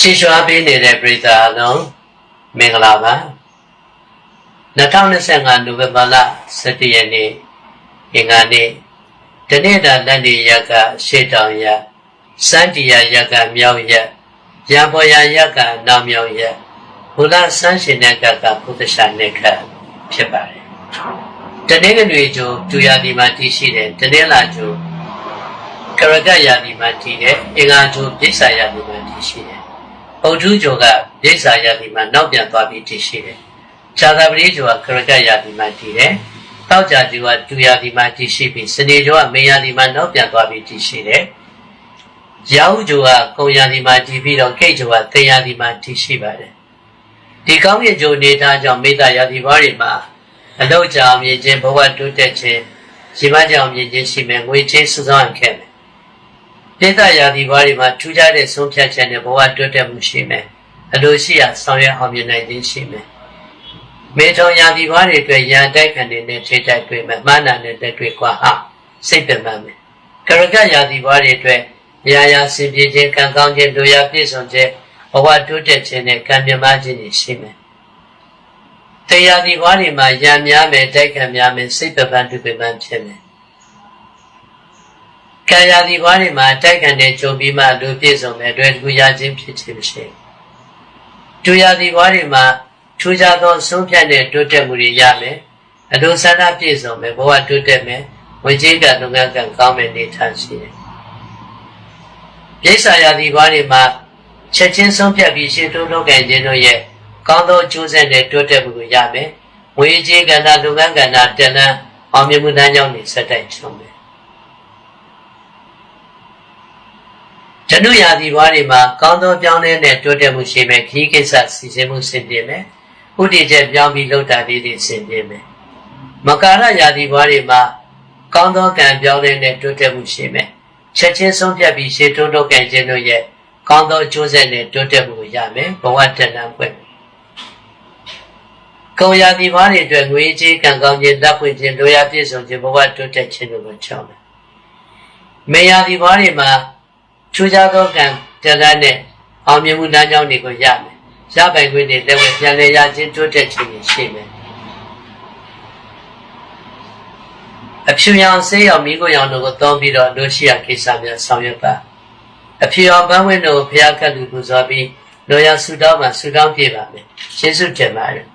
ရှင်းရွာပေးနေတဲ့ပြည်သားအလုံးမင်္ဂလာပါ2025နိုဝင်ဘာလ17ရက်နေ့အင်္ဂါနေ့တနေ့တာလက်နေရက်ကရှေ့တောင်ရက်စန္တီယာရက်ကမြောက်ရက်ရံပေါ်ရရက်ကနောက်မြောက်ရက်ဘုရားဆန်းရှင်တဲ့ကကဘုဒ္ဓရှာနေခဖြစ်ပါတယ်တနေ့ကလေးကျိုးဒူယာဒီမှာတည်ရှိတယ်တနေ့လာကျိုးကရကယာဒီမှာတည်တယ်အင်္ဂါကျိုးပြိဿယာဒီမှာတည်ရှိတယ် ပုထုကျော်ကဒိဋ္ဌာယတိမှာနောက်ပြန်သွားပြီးတည်ရှိတယ်။ဇာတာပရိကျော်ကခရကယတိမှာတည်တယ်။တောက်ကြတိကဒူယတိမှာတည်ရှိပြီးစနေကျော်ကမေယတိမှာနောက်ပြန်သွားပြီးတည်ရှိတယ်။ရာဟုကျော်ကကုံယတိမှာတည်ပြီးတော့ကိတ်ကျော်ကသေယတိမှာတည်ရှိပါတယ်။ဒီကောင်းကင်ကျော်နေတာကြောင့်မေတ္တာယတိဘာတွေမှာအလောက်ကြအောင်မြင်ခြင်းဘဝတိုးတက်ခြင်းရှိမကြောင်မြင်ခြင်းရှိမယ်ငွေချင်းစုဆောင်ခဲ့ မယ်ပိဿယာဒီဘာတွေမှာထူးခြားတဲ့ဆုံးဖြတ်ချက်နဲ့ဘဝတွတ်တက်မှုရှိမယ်အလိုရှိရာဆောင်ရွက်အောင်မြင်နိုင်ခြင်းရှိမယ်မေထုံယာဒီဘာတွေအတွက်ရန်တိုက်ခံနေတဲ့ထိတိုက်တွေ့မယ်မာနနဲ့တက်တွေ့ကွာဟာစိတ်ပင်ပန်းမယ်ကရကယာဒီဘာတွေအတွက်ရာရာစင်ပြေခြင်းကံကောင်းခြင်းတို့ရပြည့်စုံခြင်းဘဝတွတ်တက်ခြင်းနဲ့ကံမြမခြင်းတွေရှိမယ်တရားဒီဘာတွေမှာရံများမယ်တိုက်ခံများမယ်စိတ်ပပန်းတူပပန်းဖြစ်မယ် ကံရာဒီဘွားတွေမှာတိုက်ခံတဲ့ကြုံပြီးမှလူပြည့်စုံတဲ့အတွက်တကူရခြင်းဖြစ်ခြင်းမရှိ။ဒူရာဒီဘွားတွေမှာထူးခြားသောဆုံးဖြတ်တဲ့တိုးတက်မှုတွေရမယ်။အလိုဆန္ဒပြည့်စုံမယ်ဘဝတိုးတက်မယ်။ဝင်ကြီးကလုပ်ငန်းကကောင်းမယ်နေထိုင်ရှိတယ်။ပြိဿရာဒီဘွားတွေမှာချက်ချင်းဆုံးဖြတ်ပြီးရှင်းတိုးလုပ်ကံခြင်းတို့ရဲ့ကောင်းသောကျိုးဆက်တဲ့တိုးတက်မှုကိုရမယ်။ဝင်ကြီးကဏ္ဍလုပ်ငန်းကဏ္ဍတက်လန်းအောင်မြင်မှုတန်းကြောင်းတွေဆက်တိုက်ချုံမယ်။ ဇနုရာသီဘွားတွေမှာကောင်းသောပြောင်းလဲတဲ့တိုးတက်မှုရှိမယ်ခီးကိစ္စစီစဉ်မှုဆင်ပြေမယ်ဥတည်ချက်ပြောင်းပြီးလှုပ်တာလေးတွေဆင်ပြေမယ်မကာရရာသီဘွားတွေမှာကောင်းသောကံပြောင်းလဲတဲ့တိုးတက်မှုရှိမယ်ချက်ချင်းဆုံးဖြတ်ပြီးရှေ့တိုးတော့ကံခြင်းတို့ရဲ့ကောင်းသောအကျိုးဆက်နဲ့တိုးတက်မှုကိုရမယ်ဘဝတဏ္ဍပွင့်ကောရာသီဘွားတွေအတွက်ငွေကြေးကံကောင်းခြင်းတပ်ဖွင့်ခြင်းတို့ရပြည့်စုံခြင်းဘဝတိုးတက်ခြင်းတို့ကိုချောင်းမယ်မေယာသီဘွားတွေမှာ ထူးခြားသောကံတရားနဲ့အောင်မြင်မှုလမ်းကြောင်းတွေကိုရမယ်။ရပိုင်ခွင့်တွေလည်းဝင်ပြန်လဲရခြင်းတိုးတက်ခြင်းတွေရှိမယ်။အဖြူရောင်ဆေးရောင်မိကိုရောင်တို့ကိုသုံးပြီးတော့လူရှိရာကိစ္စများဆောင်ရွက်ပါ။အဖြူရောင်ပန်းဝင်တို့ဘုရားကတ်လူပူဇော်ပြီးလူရဆူတောင်းမှဆူတောင်းပြပါမယ်။ယေရှုတင်ပါတယ်။